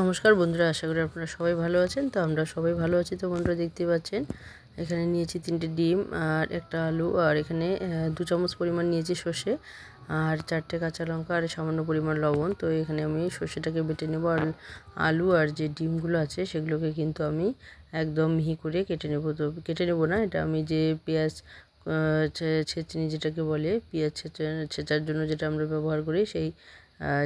নমস্কার বন্ধুরা, আশা করি আপনারা সবাই ভালো আছেন। তো আমরা সবাই ভালো আছি তো বন্ধুরা দেখতে পাচ্ছেন। এখানে নিয়েছি তিনটে ডিম আর একটা আলু আর এখানে দু চামচ পরিমাণ নিয়েছি সর্ষে আর চারটে কাঁচা লঙ্কা আর সামান্য পরিমাণ লবণ। তো এখানে আমি সর্ষেটাকে বেটে নেব আর আলু আর যে ডিমগুলো আছে সেগুলোকে কিন্তু আমি একদম মিহি করে কেটে নেব। তো কেটে নেব না, এটা আমি যে পেঁয়াজ ছেঁচনি যেটাকে বলে, পেঁয়াজ ছেঁচা, ছেঁচার জন্য যেটা আমরা ব্যবহার করি, সেই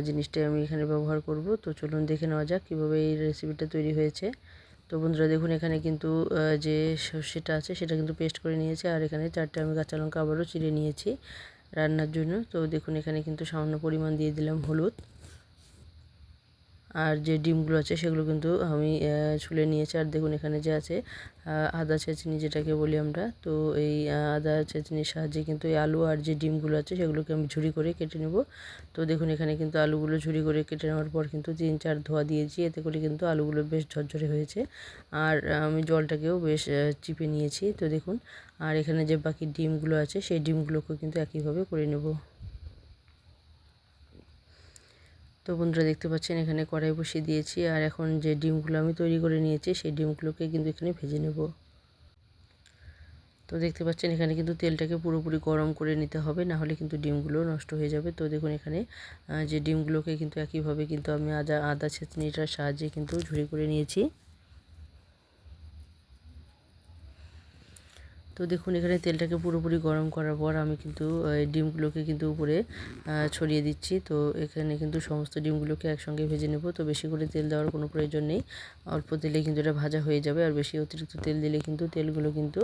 জিনিসটাই আমি এখানে ব্যবহার করব। তো চলুন দেখে নেওয়া যাক কীভাবে এই রেসিপিটা তৈরি হয়েছে। তো বন্ধুরা, দেখুন এখানে কিন্তু যে সর্ষেটা আছে সেটা কিন্তু পেস্ট করে নিয়েছে। আর এখানে চারটে আমি কাঁচা লঙ্কা আবারও চিড়ে নিয়েছি রান্নার জন্য। তো দেখুন এখানে কিন্তু সামান্য পরিমাণ দিয়ে দিলাম হলুদ। আর যে ডিমগুলো আছে সেগুলো কিন্তু আমি ছুলে নিয়েছি। আর দেখুন এখানে যে আছে আদা ছেঁচনি যেটাকে বলি আমরা, তো এই আদা ছেঁচনির সাহায্যে কিন্তু এই আলু আর যে ডিমগুলো আছে সেগুলোকে আমি ঝুড়ি করে কেটে নেব। তো দেখুন এখানে কিন্তু আলুগুলো ঝুড়ি করে কেটে নেওয়ার পর কিন্তু তিন চার ধোয়া দিয়েছি। এতে করে কিন্তু আলুগুলো বেশ ঝরঝরে হয়েছে। আর আমি জলটাকেও বেশ চিপে নিয়েছি। তো দেখুন, আর এখানে যে বাকি ডিমগুলো আছে সেই ডিমগুলোকেও কিন্তু একইভাবে করে নেব। তো বন্ধুরা দেখতে পাচ্ছেন, এখানে কড়াই বসিয়ে দিয়েছি। আর এখন যে ডিমগুলো আমি তৈরি করে নিয়েছি, সেই ডিমগুলোকে কিন্তু এখানে ভেজে নেব। তো দেখতে পাচ্ছেন, এখানে কিন্তু তেলটাকে পুরোপুরি গরম করে নিতে হবে, না হলে কিন্তু ডিমগুলো নষ্ট হয়ে যাবে। তো দেখুন, এখানে যে ডিমগুলোকে কিন্তু একইভাবে কিন্তু আমি আদা আদা ছেঁচনিটার সাহায্যে কিন্তু ঝুড়ি করে নিয়েছি। তো দেখুন, এখানে তেলটাকে পুরোপুরি গরম করার পর আমি কিন্তু ডিমগুলোকে কিন্তু উপরে ছড়িয়ে দিচ্ছি। তো এখানে কিন্তু সমস্ত ডিমগুলোকে একসঙ্গে ভেজে নেব। তো বেশি করে তেল দেওয়ার কোনো প্রয়োজন নেই। অল্প তেলে কিন্তু এটা ভাজা হয়ে যাবে। আর বেশি অতিরিক্ত তেল দিলে কিন্তু তেলগুলো কিন্তু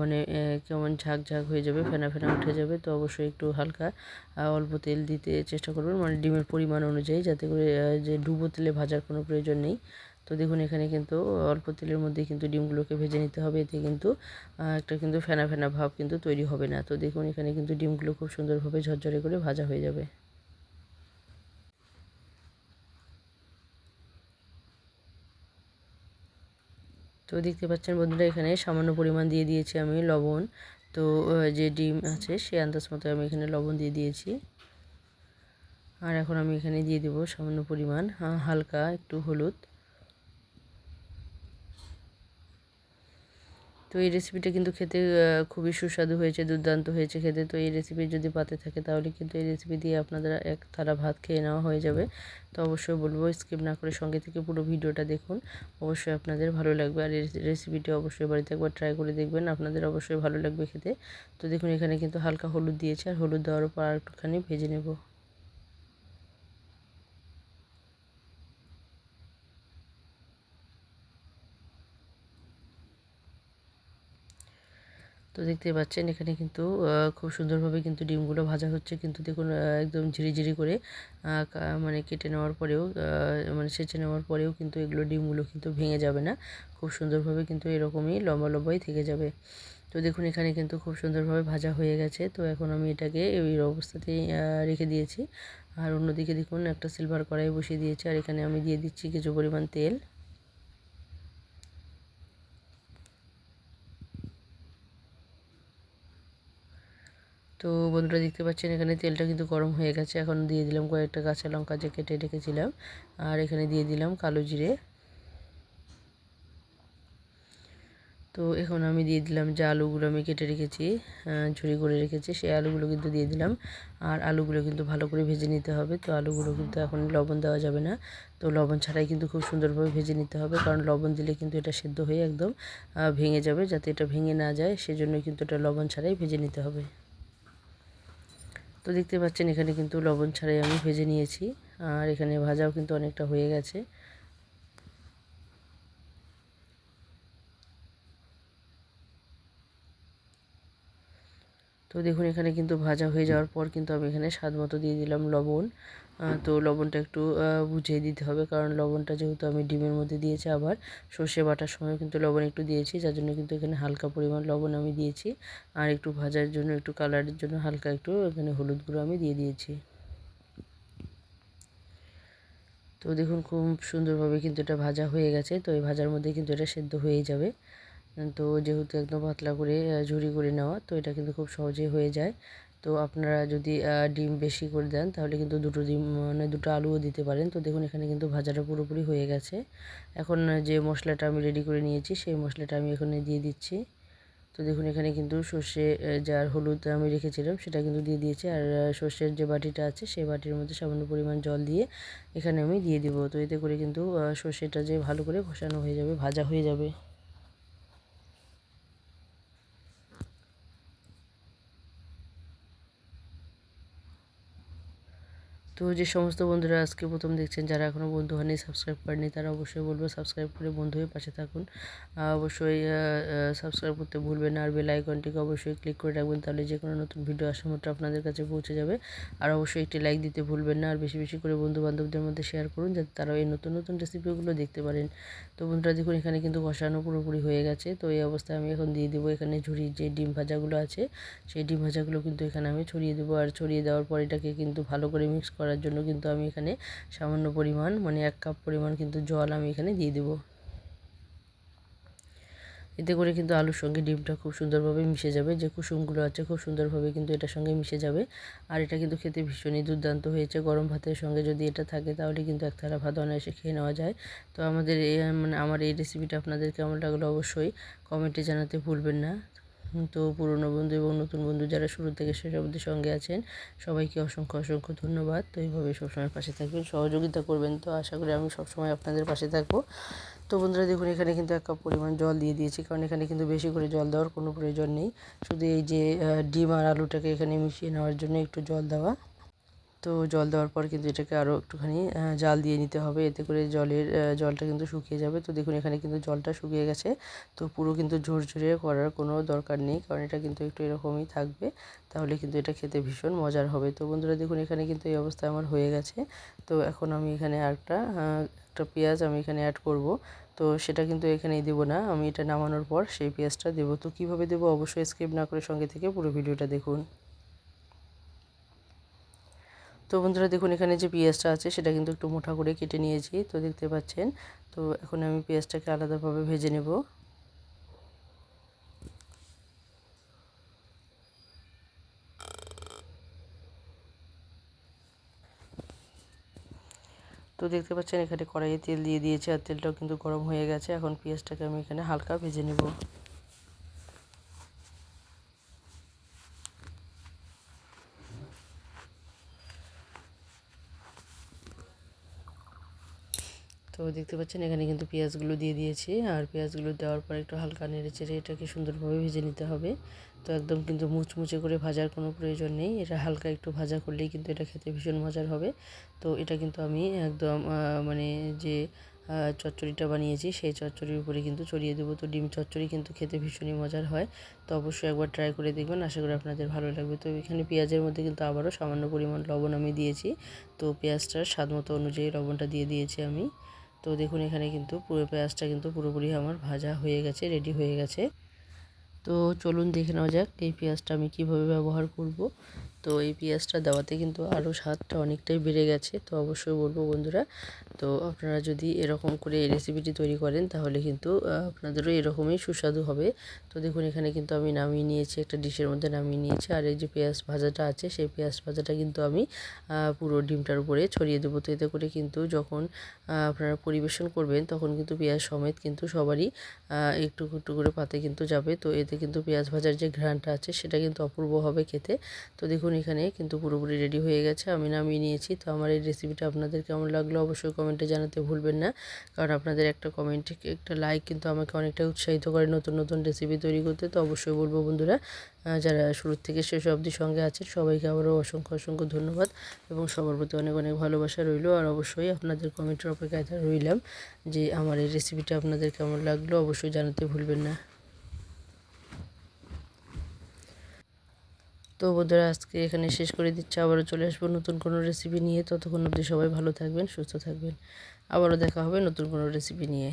মানে কেমন ঝাঁক ঝাঁক হয়ে যাবে, ফেনা ফেনা উঠে যাবে। তো অবশ্যই একটু হালকা অল্প তেল দিতে চেষ্টা করবেন। মানে ডিমের পরিমাণ অনুযায়ী যাতে করে যে ডুবো তেলে ভাজার কোনো প্রয়োজন নেই। তো দেখুন, এখানে কিন্তু অল্প তেলের মধ্যে কিন্তু ডিমগুলোকে ভেজে নিতে হবে। এতে কিন্তু একটা কিন্তু ফেনা ফেনা ভাব কিন্তু তৈরি হবে না। তো দেখুন, এখানে কিন্তু ডিমগুলো খুব সুন্দরভাবে ঝরঝরে করে ভাজা হয়ে যাবে। তো দেখতে পাচ্ছেন বন্ধুরা, এখানে সামান্য পরিমাণ দিয়ে দিয়েছি আমি লবণ। তো যে ডিম আছে, সে আন্দাজ মতো আমি এখানে লবণ দিয়ে দিয়েছি। আর এখন আমি এখানে দিয়ে দেবো সামান্য পরিমাণ হালকা একটু হলুদ। তো এই রেসিপিটা কিন্তু খেতে খুবই সুস্বাদু হয়েছে, দুর্দান্ত হয়েছে খেতে। তো এই রেসিপি যদি পাতে থাকে, তাহলে কিন্তু এই রেসিপি দিয়ে আপনাদের এক থালা ভাত খেয়ে নেওয়া হয়ে যাবে। তো অবশ্যই বলব স্কিপ না করে সঙ্গে থেকে পুরো ভিডিওটা দেখুন। অবশ্যই আপনাদের ভালো লাগবে। আর রেসিপিটি অবশ্যই বাড়িতে একবার ট্রাই করে দেখবেন। আপনাদের অবশ্যই ভালো লাগবে খেতে। তো দেখুন, এখানে কিন্তু হালকা হলুদ দিয়েছে। আর হলুদ দেওয়ার পর একটুখানি ভেজে নেব। তো দেখতে পাচ্ছেন, এখানে কিন্তু খুব সুন্দরভাবে কিন্তু ডিমগুলো ভাজা হচ্ছে। কিন্তু দেখুন একদম ঝিরিঝিরি করে মানে কেটে নেওয়ার পরেও মানে সেচে নেওয়ার পরেও কিন্তু এগুলো ডিমগুলো কিন্তু ভেঙে যাবে না। খুব সুন্দরভাবে কিন্তু এরকমই লম্বা লম্বাই থেকে যাবে। তো দেখুন, এখানে কিন্তু খুব সুন্দরভাবে ভাজা হয়ে গেছে। তো এখন আমি এটাকে এই অবস্থাতেই রেখে দিয়েছি। আর অন্যদিকে দেখুন, একটা সিলভার কড়াই বসিয়ে দিয়েছি। আর এখানে আমি দিয়ে দিচ্ছি কিছু পরিমাণ তেল। তো বন্ধুরা দেখতে পাচ্ছেন, এখানে তেলটা কিন্তু গরম হয়ে গেছে। এখন দিয়ে দিলাম কয়েকটা কাঁচা লঙ্কা যে কেটে রেখেছিলাম, আর এখানে দিয়ে দিলাম কালো জিরে। তো এখন আমি দিয়ে দিলাম যে আলুগুলো আমি কেটে রেখেছি ঝুরি করে রেখেছি, সেই আলুগুলো কিন্তু দিয়ে দিলাম। আর আলুগুলো কিন্তু ভালো করে ভেজে নিতে হবে, তো আলুগুলো কিন্তু এখন লবণ দেওয়া যাবে না। তো লবণ ছাড়াই কিন্তু খুব সুন্দরভাবে ভেজে নিতে হবে, কারণ লবণ দিলে কিন্তু এটা সেদ্ধ হয়ে একদম ভেঙে যাবে। যাতে এটা ভেঙে না যায় সেজন্য কিন্তু এটা লবণ ছাড়াই ভেজে নিতে হবে। তো দেখতে পাচ্ছেন এখানে কিন্তু লবণ ছাড়াই আমি ভেজে নিয়েছি। আর এখানে ভাজাও কিন্তু অনেকটা হয়ে গেছে। তো দেখুন এখানে কিন্তু ভাজা হয়ে যাওয়ার পর কিন্তু আমি এখানে স্বাদ মতো দিয়ে দিলাম লবণ। তো লবণটা একটু বুঝিয়ে দিতে হবে। কারণ লবণটা যেহেতু আমি ডিমের মধ্যে দিয়েছি আবার, সর্ষে বাটার সময় কিন্তু লবণ একটু দিয়েছি। যার জন্য কিন্তু এখানে হালকা পরিমাণ লবণ আমি দিয়েছি। আর একটু ভাজার জন্য, একটু কালারের জন্য হালকা একটু এখানে হলুদ গুঁড়ো আমি দিয়ে দিয়েছি। তো দেখুন, খুব সুন্দরভাবে কিন্তু এটা ভাজা হয়ে গেছে। তো এই ভাজার মধ্যে কিন্তু এটা সেদ্ধ হয়ে যাবে। তো যেহেতু একদম পাতলা করে ঝুরি করে নেওয়া, তো এটা কিন্তু খুব সহজেই হয়ে যায়। তো আপনারা যদি ডিম বেশি করে দেন, তাহলে কিন্তু দুটো ডিম মানে দুটো আলুও দিতে পারেন। তো দেখুন, এখানে কিন্তু ভাজাটা পুরোপুরি হয়ে গেছে। এখন যে মশলাটা আমি রেডি করে নিয়েছি, সেই মশলাটা আমি এখানে দিয়ে দিচ্ছি। তো দেখুন, এখানে কিন্তু সর্ষে যার হলুদ আমি রেখেছিলাম, সেটা কিন্তু দিয়ে দিয়েছি। আর সর্ষের যে বাটিটা আছে, সেই বাটির মধ্যে সামান্য পরিমাণ জল দিয়ে এখানে আমি দিয়ে দিব। তো এতে করে কিন্তু সর্ষেটা যে ভালো করে কষানো হয়ে যাবে, ভাজা হয়ে যাবে। তো যে সমস্ত বন্ধুরা আজকে প্রথম দেখছেন, যারা এখনও বন্ধু হয়নি সাবস্ক্রাইব করেনি তারা অবশ্যই বলব সাবস্ক্রাইব করে বন্ধু হয়ে পাশে থাকুন। অবশ্যই সাবস্ক্রাইব করতে ভুলবেন আর বেল আইকনটিকে অবশ্যই ক্লিক করে রাখবেন, তাহলে যে কোনো নতুন ভিডিও আসার মাত্র আপনাদের কাছে পৌঁছে যাবে। আর অবশ্যই একটি লাইক দিতে ভুলবেন না, আর বেশি বেশি করে বন্ধু বান্ধবদের মধ্যে শেয়ার করুন, যাতে তারাও এই নতুন নতুন রেসিপিগুলো দেখতে পারেন। তো বন্ধুরা, দেখুন, এখানে কিন্তু কষানো পুরোপুরি হয়ে গেছে। তো এই অবস্থায় আমি এখন দিয়ে দেবো এখানে ঝুড়ির যে ডিম ভাজাগুলো আছে, সেই ডিম ভাজাগুলো কিন্তু এখানে আমি ছড়িয়ে দেবো। আর ছড়িয়ে দেওয়ার পর এটাকে কিন্তু ভালো করে মিক্স করার জন্য কিন্তু আমি এখানে সামান্য পরিমাণ মানে এক কাপ পরিমাণ কিন্তু জল আমি এখানে দিয়ে দেবো। এতে করে কিন্তু আলুর সঙ্গে ডিমটা খুব সুন্দরভাবে মিশে যাবে। যে কুসুমগুলো আছে খুব সুন্দরভাবে কিন্তু এটার সঙ্গে মিশে যাবে। আর এটা কিন্তু খেতে ভীষণই দুর্দান্ত হয়েছে। গরম ভাতের সঙ্গে যদি এটা থাকে তাহলে কিন্তু এক থালা ভাত অনায়াসে খেয়ে নেওয়া যায়। তো আমাদের মানে আমার এই রেসিপিটা আপনাদের কেমন লাগল অবশ্যই কমেন্টে জানাতে ভুলবেন না। তো পুরনো বন্ধু এবং নতুন বন্ধু যারা শুরু থেকে শেষ অবধি সঙ্গে আছেন, সবাইকে অসংখ্য অসংখ্য ধন্যবাদ। তো এইভাবে সবসময় পাশে থাকবেন, সহযোগিতা করবেন। তো আশা করি আমি সবসময় আপনাদের পাশে থাকব। তো বন্ধুরা, দেখুন, এখানে কিন্তু এক কাপ পরিমাণ জল দিয়ে দিয়েছি, কারণ এখানে কিন্তু বেশি করে জল দেওয়ার কোনো প্রয়োজন নেই। শুধু এই যে ডিম আর আলুটাকে এখানে মিশিয়ে নেওয়ার জন্য একটু জল দেওয়া। তো জল দেওয়ার পর কিন্তু এটাকে আরও একটুখানি জাল দিয়ে নিতে হবে। এতে করে জলের জলটা কিন্তু শুকিয়ে যাবে। তো দেখুন এখানে কিন্তু জলটা শুকিয়ে গেছে। তো পুরো কিন্তু ঝরঝরে করার কোনো দরকার নেই, কারণ এটা কিন্তু একটু এরকমই থাকবে। তাহলে কিন্তু এটা খেতে ভীষণ মজার হবে। তো বন্ধুরা দেখুন এখানে কিন্তু এই অবস্থা আমার হয়ে গেছে। তো এখন আমি এখানে আরেকটা একটা পেঁয়াজ আমি এখানে অ্যাড করব। তো সেটা কিন্তু এখানেই দেবো না। আমি এটা নামানোর পর সেই পেঁয়াজটা দেবো। তো কীভাবে দেবো অবশ্যই স্কিপ না করে সঙ্গে থেকে পুরো ভিডিওটা দেখুন। তো বন্ধুরা দেখুন, এখানে যে পেঁয়াজটা আছে, সেটা কিন্তু একটু মোটা করে কেটে নিয়েছি, তো দেখতে পাচ্ছেন। তো এখন আমি পেঁয়াজটাকে আলাদাভাবে ভেজে নেব। তো দেখতে পাচ্ছেন, এখানে কড়াইয়ে তেল দিয়ে দিয়েছি, আর তেলটাও কিন্তু গরম হয়ে গেছে। এখন পেঁয়াজটাকে আমি এখানে হালকা ভেজে নেব। তো দেখতে পাচ্ছেন, এখানে কিন্তু পেঁয়াজগুলো দিয়ে দিয়েছি। আর পেঁয়াজগুলো দেওয়ার পর একটু হালকা নেড়ে চেড়ে এটাকে সুন্দরভাবে ভেজে নিতে হবে। তো একদম কিন্তু মুচমুচে করে ভাজার কোনো প্রয়োজন নেই। এটা হালকা একটু ভাজা করলেই কিন্তু এটা খেতে ভীষণ মজার হবে। তো এটা কিন্তু আমি একদম মানে যে চচ্চড়িটা বানিয়েছি, সেই চচ্চড়ির উপরে কিন্তু চড়িয়ে দেবো। তো ডিম চচ্চড়ি কিন্তু খেতে ভীষণই মজার হয়। তো অবশ্যই একবার ট্রাই করে দেখবেন। আশা করি আপনাদের ভালো লাগবে। তো এখানে পেঁয়াজের মধ্যে কিন্তু আবারও সামান্য পরিমাণ লবণ আমি দিয়েছি। তো পেঁয়াজটার স্বাদ মতো অনুযায়ী লবণটা দিয়ে দিয়েছি আমি। তো দেখুন, এখানে কিন্তু পুরো পেঁয়াজটা কিন্তু পুরোপুরি আমার ভাজা হয়ে গেছে রেডি হয়ে গেছে। তো চলুন দেখে নেওয়া যাক এই পেঁয়াজটা আমি কীভাবে ব্যবহার করব। তো এই পেঁয়াজটা দেওয়াতে কিন্তু আরও স্বাদটা অনেকটাই বেড়ে গেছে। তো অবশ্যই বলব বন্ধুরা, তো আপনারা যদি এরকম করে এই রেসিপিটি তৈরি করেন, তাহলে কিন্তু আপনাদেরও এরকমই সুস্বাদু হবে। তো দেখুন, এখানে কিন্তু আমি নামিয়ে নিয়েছি, একটা ডিশের মধ্যে নামিয়ে নিয়েছি। আর এই যে পেঁয়াজ ভাজাটা আছে, সেই পেঁয়াজ ভাজাটা কিন্তু আমি পুরো ডিমটার উপরে ছড়িয়ে দেবো। তো এতে করে কিন্তু যখন আপনারা পরিবেশন করবেন, তখন কিন্তু পেঁয়াজ সমেত কিন্তু সবারই একটু একটু করে পাতে কিন্তু যাবে। তো এতে কিন্তু পেঁয়াজ ভাজার যে ঘ্রাণটা আছে, সেটা কিন্তু অপূর্ব হবে খেতে। তো দেখুন এখানে, কিন্তু পুরোপুরি রেডি হয়ে গেছে, আমি নামিয়ে নিয়েছি। তো আমার এই রেসিপিটা আপনাদের কেমন লাগল অবশ্যই কমেন্টে জানাতে ভুলবেন না। কারণ আপনাদের একটা কমেন্ট একটা লাইক কিন্তু আমাকে অনেকটা উৎসাহিত করে নতুন নতুন রেসিপি তৈরি করতে। তো অবশ্যই বলব বন্ধুরা যারা শুরু থেকে শেষ অবধি সঙ্গে আছেন, সবাইকে আবারও অসংখ্য অসংখ্য ধন্যবাদ এবং সবার প্রতি অনেক অনেক ভালোবাসা রইল। আর অবশ্যই আপনাদের কমেন্টের অপেক্ষায় রইলাম যে আমার এই রেসিপিটা আপনাদের কেমন লাগল অবশ্যই জানাতে ভুলবেন না। তো বন্ধুরা, আজকে এখানে শেষ করে দিচ্ছি। আবারও চলে আসব নতুন কোনো রেসিপি নিয়ে। ততক্ষণ অবধি সবাই ভালো থাকবেন, সুস্থ থাকবেন। আবারও দেখা হবে নতুন কোনো রেসিপি নিয়ে।